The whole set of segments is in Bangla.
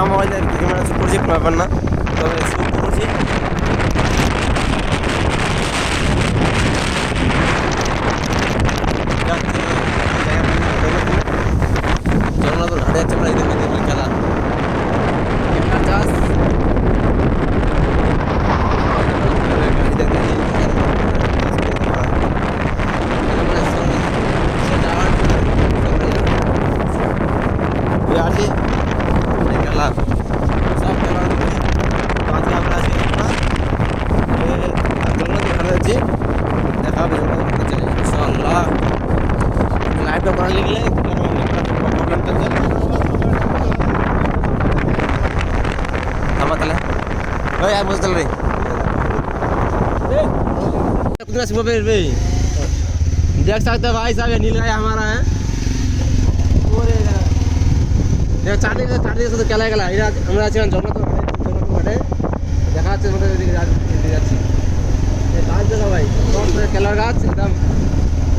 আমার ক্যামেরা করছি ব্যাপার না। তবে শুট করছি জগন্নাথ ঘাটে যাচ্ছে প্রায় দেখবেন দেখবেন খেলা ক্যামেরা চার্জ গাড়ি দেখতে আছে খেলা সব খেলা আজকে আমরা আছি জগন্নাথ ঘাটে যাচ্ছি দেখা হবে জগন্নাথ ঘাটে ইনশাআল্লাহ লাইভটা করা লিখলে প্রবলেম চলছে থামা তাহলে ওই আর বসে রে कितना सुबह पे भाई देख सकते हो भाई साहब ये नील गाय हमारा है ওরে দেখো চারদিকে চারদিকে শুধু খেলা খেলা এটা আমরা আছি এখন জগন্নাথ ঘাটে জগন্নাথ ঘাটে দেখা যাচ্ছে আমাদের এদিকে যা- এদিকে যাচ্ছি এই গাছ দেখো ভাই সব পুরো খেলার গাছ একদম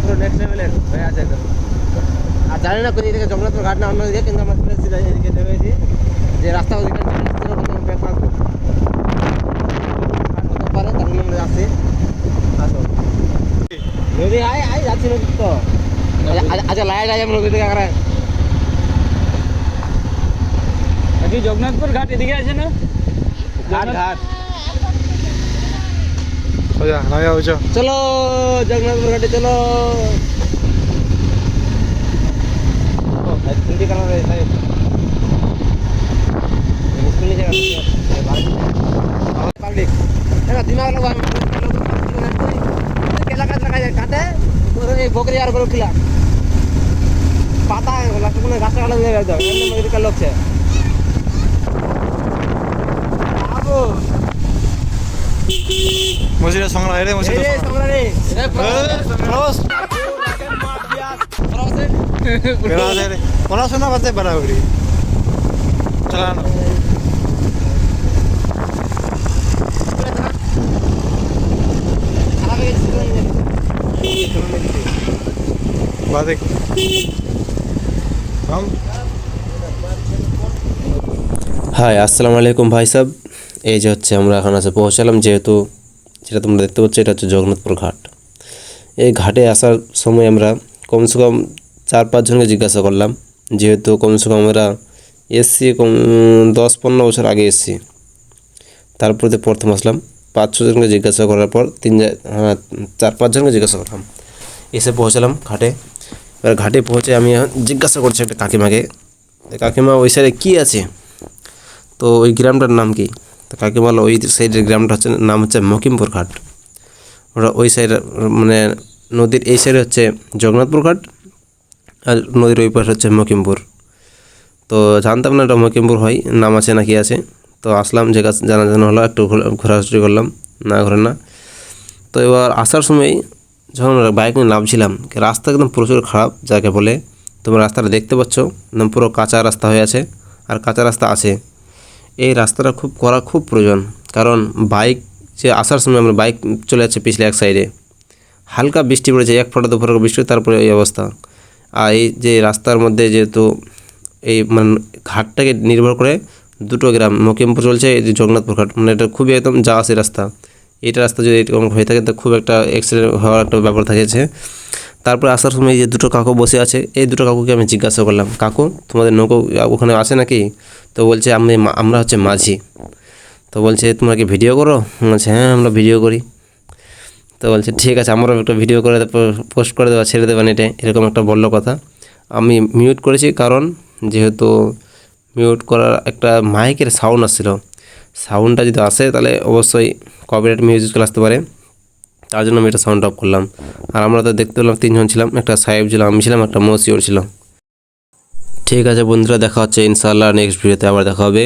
পুরো নেক্সট লেভেলের হয়ে আছে একদম আর জানি না কোন এদিকে জগন্নাথ ঘাট না অন্য দিকে কিন্তু আমরা চলে এসেছি এদিকে নেমেছি যে রাস্তা ওদিকে আচ্ছা- আচ্ছা লাইট আছে নদী থেকে আগে বাকি জগন্নাথপুর ঘাট এদিকে আছে না ঘাট ঘাট সোজা নামে বুঝো চলো জগন্নাথপুর ঘাটে চলো हिंदी कलर है साहब इसमें नहीं जाएगा पब्लिक है ना दिमाग लगा केला काट लगा जाए काटे और ये बकरी यार को खिला পাতা কোনো গাছটা কাটা দিয়ে যাবে এদিকে লোকছে মসজিদে সংগ্রহ রে মসজিদে সংগ্রহ রে পড়াশোনা বাড়াবাড়ি। হাই আসসালামু আলাইকুম ভাই সাহেব এই যে হচ্ছে আমরা এখন আছে পৌঁছালাম, যেহেতু যেটা তোমরা দেখতে পাচ্ছ, এটা হচ্ছে জগন্নাথপুর ঘাট। এই ঘাটে আসার সময় আমরা কমসে কম চার পাঁচজনকে জিজ্ঞাসা করলাম, যেহেতু কমসে কম আমরা এসছি কম, দশ পনেরো বছর আগে এসছি তারপরে প্রথম আসলাম পাঁচ ছজনকে জিজ্ঞাসা করার পর তিন হ্যাঁ চার পাঁচজনকে জিজ্ঞাসা করলাম। এসে পৌঁছালাম ঘাটে। এবার ঘাটে পৌঁছে আমি জিজ্ঞাসা করছি একটা কাকিমাকে কাকিমা, ওই সাইডে কী আছে? তো ওই গ্রামটার নাম কি? তো কাকিমা ওই সাইডের গ্রামটা হচ্ছে, নাম হচ্ছে মকিমপুর ঘাট। ওরা ওই সাইডে মানে নদীর এই সাইডে হচ্ছে জগন্নাথপুর ঘাট আর নদীর ওই পাশে হচ্ছে মকিমপুর। তো জানতাম না এটা মকিমপুর হয়, নাম আছে না কি আছে। তো আসলাম, যে কাজ জানা জানা হলো, একটু ঘোরা- ঘোরাঘুরি করলাম, না ঘোরে না। তো এবার আসার সময় যখন বাইক নিয়ে নামছিলাম রাস্তা একদম প্রচুর খারাপ, যাকে বলে তোমরা রাস্তাটা দেখতে পাচ্ছ, একদম পুরো কাঁচা রাস্তা হয়ে আছে আর কাঁচা রাস্তা আছে। এই রাস্তাটা খুব, করা খুব প্রয়োজন, কারণ বাইক যে আসার সময় আমরা বাইক চলে যাচ্ছে পিছলে এক সাইডে, হালকা বৃষ্টি পড়েছে, এক ফোঁটা দু ফোঁটা বৃষ্টি তারপরে এই অবস্থা। আর এই যে রাস্তার মধ্যে যেহেতু এই মানে ঘাটটাকে নির্ভর করে দুটো গ্রাম, মকিমপুর চলছে, এই যে জগন্নাথপুর ঘাট মানে এটা খুবই একদম যা আসে রাস্তা। এইটা রাস্তা যদি এরকম হয়ে থাকে, তো খুব একটা অ্যাক্সিডেন্ট হওয়ার একটা ব্যাপার থাকেছে তারপরে আসার সময় যে দুটো কাকু বসে আছে, এই দুটো কাকুকে আমি জিজ্ঞাসা করলাম, কাকু, তোমাদের নৌকো ওখানে আছে নাকি? তো বলছে, আমি আমরা হচ্ছে মাঝি। তো বলছে, তোমরা কি ভিডিও করো? বলছে হ্যাঁ আমরা ভিডিও করি। তো বলছে, ঠিক আছে, আমরাও একটা ভিডিও করে পোস্ট করে দেওয়া ছেড়ে দেবেন এটা এরকম একটা বলল কথা। আমি মিউট করেছি, কারণ যেহেতু মিউট করার একটা মাইকের সাউন্ড আসছিল সাউন্ডটা যদি আসে, তাহলে অবশ্যই কপিরাইট মিউজিক চলে আসতে পারে। তার জন্য আমি এটা সাউন্ড অফ করলাম। আর আমরা তো দেখতে পেলাম তিনজন ছিলাম, একটা সাহেব ছিলাম আমি ছিলাম, একটা মসিওর ছিল। ঠিক আছে বন্ধুরা, দেখা হচ্ছে ইনশাল্লাহ নেক্সট ভিডিওতে আবার দেখা হবে।